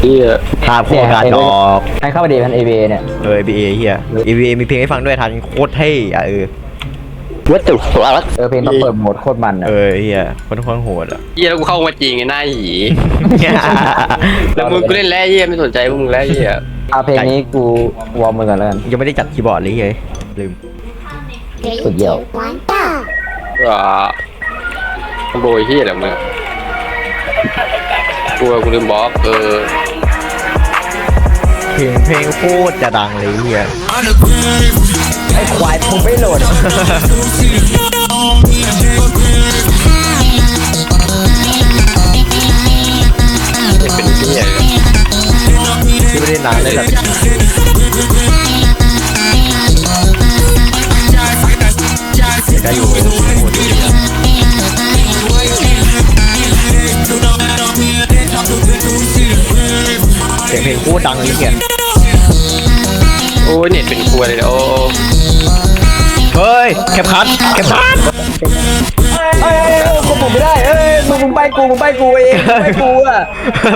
เฮียภาพโคตรการดอกให้เข้าไปดีพันเอเบเนี่ยเออ ABA เฮีย ABA มีเพลงให้ฟังด้วยทันโคตรเท่อะเออวัตถุฟักเออเพลงต้องเปิดโหมดโคตรมันอะเออเฮียคนทุกคนโหดอะเฮียแล้วกูเข้ามาจริงไอ้หน้าหีแล้วมึงกูเล่นแล้วเฮียไม่สนใจพวกมึงแล้วเฮียเอาเพลงนี้กูวอร์มมือก่อนแล้วกันยังไม่ได้จัดคีย์บอร์ดเลยเฮ้ยลืมสุดเดี่ยวอ่าโบยเฮียอะไรมึงกูกูลืมบล็อกเออ เพลงเพลงโคตรจะดังเลยเฮียไอ้ควายผมไม่โหลด เป็นเฮียที่ไม่ได้นานเลยแบบก็อยู่ เสียงเพลงโคตรดังเลยเฮียโอ้ยเน็ตเป็นครัวเลยนะโอ้เฮ้ยแคปคัทแคปคัทเอ้ยกูผมไม่ได้ เอ้ยมึงมึงไปกูมึงไปกูเองมึงไปกูอะ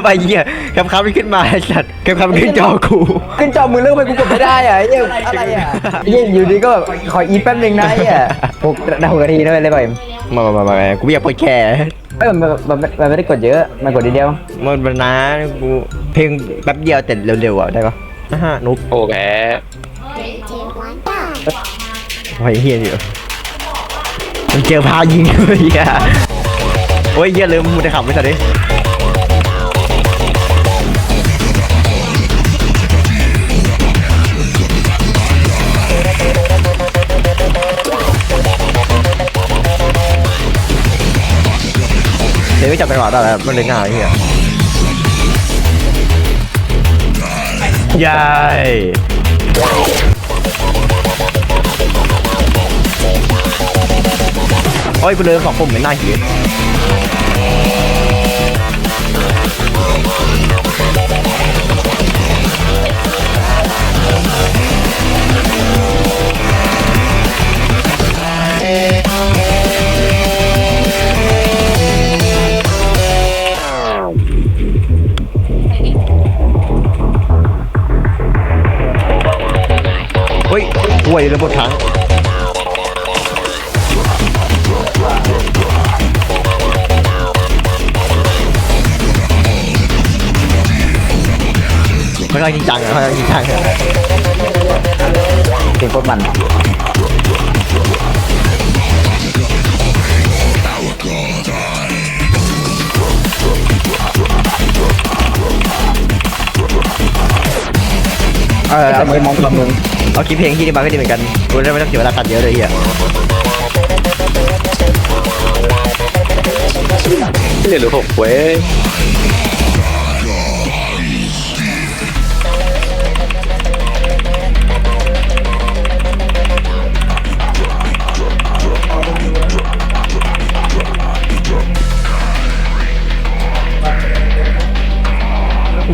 ไปเหี้ยแคปคัทไม่ขึ้นมาไอ้สัตว์แคปคัทไม่ขึ้นจอกูขึ้นจอมือเลือกไปกูกดไม่ได้อะไอ้เหี้ยอะไรอะไอ้เหี้ยอยู่ดีก็แบบขออีทแป๊บนึงนะไอ้เหี้ยหกนาทีนาทีนะเลยไปมามามามากูไม่อยากเปิดแค่ เอ้ยมันมันมันมันไม่ได้กดเยอะ มันกดนิดเดียวมันมันนานกูเพลงแป๊บเดียวแต่เร็วๆอะได้ปะอ่าฮะนุ๊กโอ้แพ้ไอ้เฮียอยู่มันเจอพายิงเลยเฮียโอ้ยเฮียลืมมึงจะขับไปสัตว์ดิ ไม่จับจังหวะได้แล้วมันเลยง่ายเฮียยายโอ้ยกูเดินสองปุ่มเป็นหน้าหีเฮ้ยห่วยเลยหมดทั้งค่อนข้างจริงจังอะค่อนข้างจริงจังอะเพลงโคตรมันเออแต่มึงมองกับมึง เอาคลิปเพลงที่นี่มาก็ดีเหมือนกันกูได้ไม่ต้องเสียเวลาตัดเยอะเลยเฮียเหลือหกเว้ย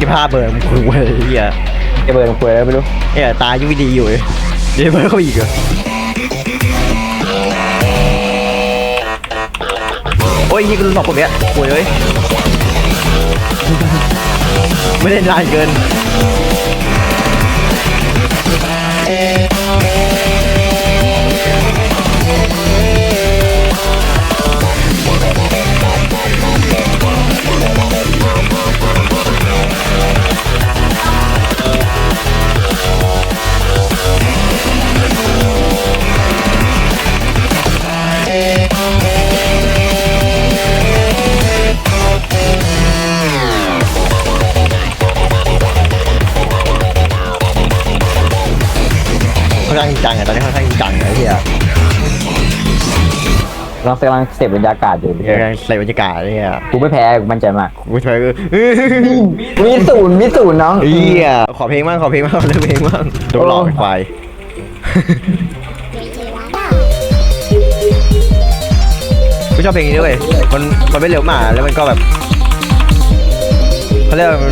จะพาเบิร์มกูเลยเฮีย จะเบิร์นคุยแล้วไม่รู้เนี่ยตายุ่งดีอยู่เลยเดี๋ยวเบิร์เข้าไปอีกเหรอโอ้ยยิงกูรู้สองคนเนี้ยป่วยเลยไม่ได้นานเกิน ข้างจริงจังอะตอนนี้ค่อนข้างจริงจังนะเฮียเรากำลังเสพบรรยากาศอยู่เฮียกำลังใส่บรรยากาศเฮียกูไม่แพ้กูมั่นใจมากกูช่วยกูมีศูนย์มีศูนย์น้องเฮียขอเพลงบ้างขอเพลงบ้างขอเลือกเพลงบ้างโดนหลอกไอ้ควายกูชอบเพลงนี้ด้วยมันมันไม่เร็วมากแล้วมันก็แบบเขาเรียกว่ามัน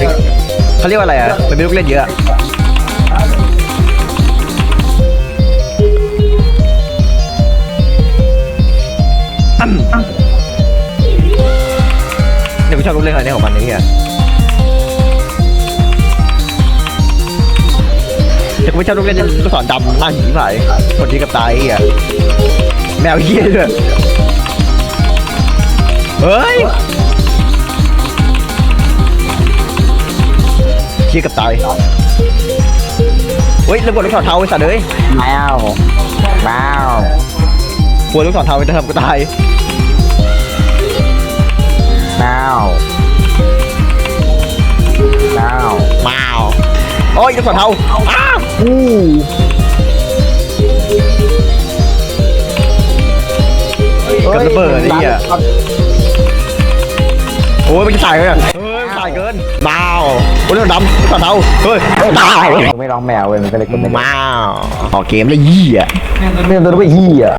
เขาเรียกว่าอะไรอะ มันเป็นลูกเล่นเยอะอะ ชอบรูปเล่นอะไรของมันนี่อะจะไม่ชอบรูปเล่นที่ลูกศรดำหน้างหนีไปคนที่กับตายอะแมวเหี้ยเลยเฮ้ยเหี้ยกับตายเฮ้ยระเบิดลูกศรเทาไอ้สัตว์เลยแมวแมวกลัลูกศรเทาจะทำกูตาย แมวแมวมาโอ้ยลูกศรเทาอ้าวอู้กับระเบิดไอ้เหี้ยโอ้ยมันจะตายเลยอะเฮ้ยมันตายเกินบ้าวโอ้ยเรื่องดำลูกศรเทาเฮ้ยตายไม่ร้องแมวเว้ยมันก็เลยกดไม่ได้ว้าวออกเกมแล้วยี่อะไม่ต้องตัวไปยี่อะ